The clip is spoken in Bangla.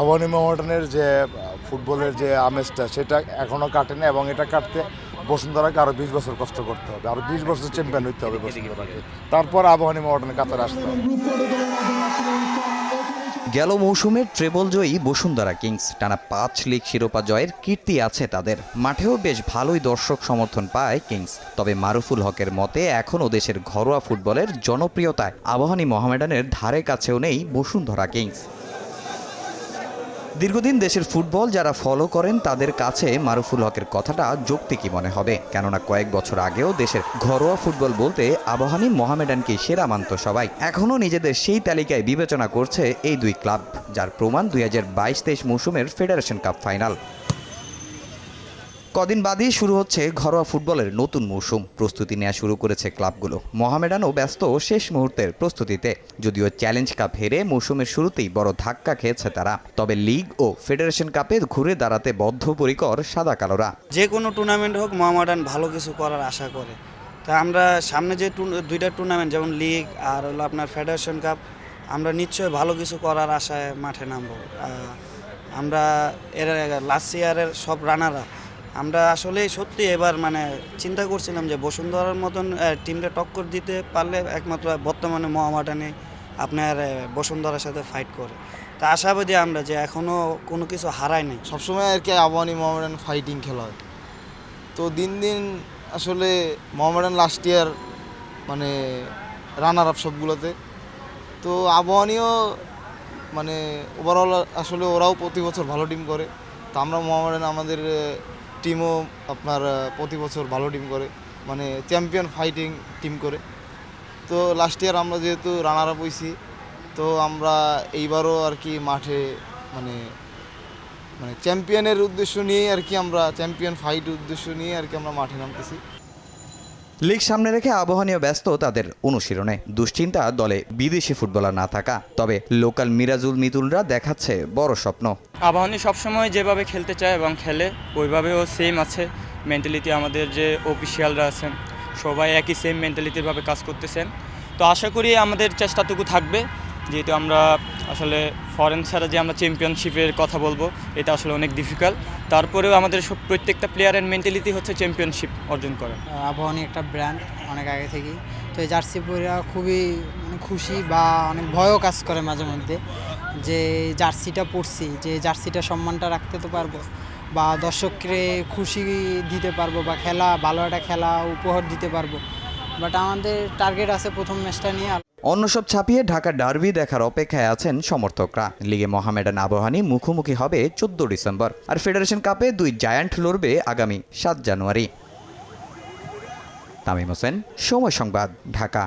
আবাহনী মোহামেডানের যে ফুটবলের যে আমেজটা সেটা এখনও কাটেনি এবং এটা কাটতে বসুন্ধরাকে আরও বিশ বছর কষ্ট করতে হবে। আরও বিশ বছর চ্যাম্পিয়ন হইতে হবে বসুন্ধরাকে তারপর আবাহনী মোহামেডানের কাতারে আসতে হবে। গেল মৌসুমে ট্রেবল জয়ী বসুন্ধরা কিংস। টানা পাঁচ লিগ শিরোপা জয়ের কীর্তি আছে তাদের। মাঠেও বেশ ভালোই দর্শক সমর্থন পায় কিংস। তবে মারুফুল হকের মতে এখনও দেশের ঘরোয়া ফুটবলের জনপ্রিয়তায় আবাহনী মোহামেডানের ধারে কাছেও নেই বসুন্ধরা কিংস। দীর্ঘদিন দেশের ফুটবল যারা ফলো করেন, তাদের কাছে মারুফুল হকের কথাটা যৌক্তিকই মনে হবে? কেননা কয়েক বছর আগেও দেশের ঘরোয়া ফুটবল বলতে আবাহানী মোহামেডানকে সেরা মানত সবাই। এখনও নিজেদের সেই তালিকায় বিবেচনা করছে এই দুই ক্লাব, যার প্রমাণ দুই হাজার বাইশ মৌসুমের ফেডারেশন কাপ ফাইনাল। কদিন বাদেই শুরু হচ্ছে ঘরোয়া ফুটবলের নতুন মৌসুম। প্রস্তুতি নেওয়া শুরু করেছে ক্লাবগুলো। মোহামেডানও ব্যস্ত শেষ মুহূর্তের প্রস্তুতিতে। যদিও চ্যালেঞ্জ কাপ হেরে মৌসুমের শুরুতেই বড় ধাক্কা খেয়েছে তারা। তবে লিগ ও ফেডারেশন কাপে ঘুরে দাঁড়াতে বদ্ধপরিকর সাদা কালোরা যে কোনো টুর্নামেন্ট হোক, মোহামেডান ভালো কিছু করার আশা করে। তা আমরা সামনে যে দুইটা টুর্নামেন্ট, যেমন লিগ আর হলো আপনার ফেডারেশন কাপ, আমরা নিশ্চয়ই ভালো কিছু করার আশায় মাঠে নামবো। আমরা এর লাস্ট ইয়ারের সব রানাররা আমরা আসলে সত্যি এবার মানে চিন্তা করছিলাম যে বসুন্ধরার মতন টিমটা টক্কর দিতে পারলে একমাত্র বর্তমানে মোহামেডানে আপনার বসুন্ধরার সাথে ফাইট করে। তা আশাবাদী আমরা যে এখনও কোনো কিছু হারাই নাই। সবসময় আর কি আবাহনী মোহামেডান ফাইটিং খেলা হয়। তো দিন দিন আসলে মোহামেডান লাস্ট ইয়ার মানে রানার আপ সবগুলোতে। তো আবাহনীও মানে ওভারঅল আসলে ওরাও প্রতি বছর ভালো টিম করে। তো আমরা মোহামেডান আমাদের টিমও আপনার প্রতি বছর ভালো টিম করে মানে চ্যাম্পিয়ন ফাইটিং টিম করে। তো লাস্ট ইয়ার আমরা যেহেতু রানার আপ হয়েছি তো আমরা এইবারও আর কি মাঠে মানে মানে চ্যাম্পিয়নের উদ্দেশ্য নিয়েই আর কি আমরা, চ্যাম্পিয়ন ফাইট উদ্দেশ্য নিয়ে আর কি আমরা মাঠে নামতেছি। লিগ সামনে রেখে আবাহনীয় ব্যস্ত তাদের অনুশীলনে। দুশ্চিন্তা দলে বিদেশি ফুটবলার না থাকা। তবে লোকাল মিরাজুল মিতুলরা দেখাচ্ছে বড় স্বপ্ন। আবাহনী সবসময় যেভাবে খেলতে চায় এবং খেলে, ওইভাবেও সেম আছে। মেন্টালিটি আমাদের যে অফিসিয়ালরা আছেন, সবাই একই সেম মেন্টালিটির ভাবে কাজ করতেছেন। তো আশা করি আমাদের চেষ্টাটুকু থাকবে। যেহেতু আমরা আসলে ফরেন ছাড়া যে আমরা চ্যাম্পিয়নশিপের কথা বলব, এটা আসলে অনেক ডিফিকাল্ট তারপরেও আমাদের সব প্রত্যেকটা প্লেয়ারের মেন্টালিটি হচ্ছে চ্যাম্পিয়নশিপ অর্জন করা আবাহনী একটা ব্র্যান্ড অনেক আগে থেকেই। তো এই জার্সি পরে খুবই মানে খুশি বা অনেক ভয়ও কাজ করে মাঝে মধ্যে যে জার্সিটা পরছি, যে জার্সিটা সম্মানটা রাখতে তো পারব বা দর্শককে খুশি দিতে পারব বা খেলা, ভালো একটা খেলা উপহার দিতে পারব। বাট আমাদের টার্গেট আছে প্রথম ম্যাচটা নিয়ে। অন্য সব ছাপিয়ে ঢাকা ডার্বি দেখার অপেক্ষায় আছেন সমর্থকরা। লিগে মোহামেডান আবহানি মুখোমুখি হবে চোদ্দ ডিসেম্বর। আর ফেডারেশন কাপে দুই জায়ান্ট লড়বে আগামী সাত জানুয়ারি। তামিম হোসেন, সময় সংবাদ, ঢাকা।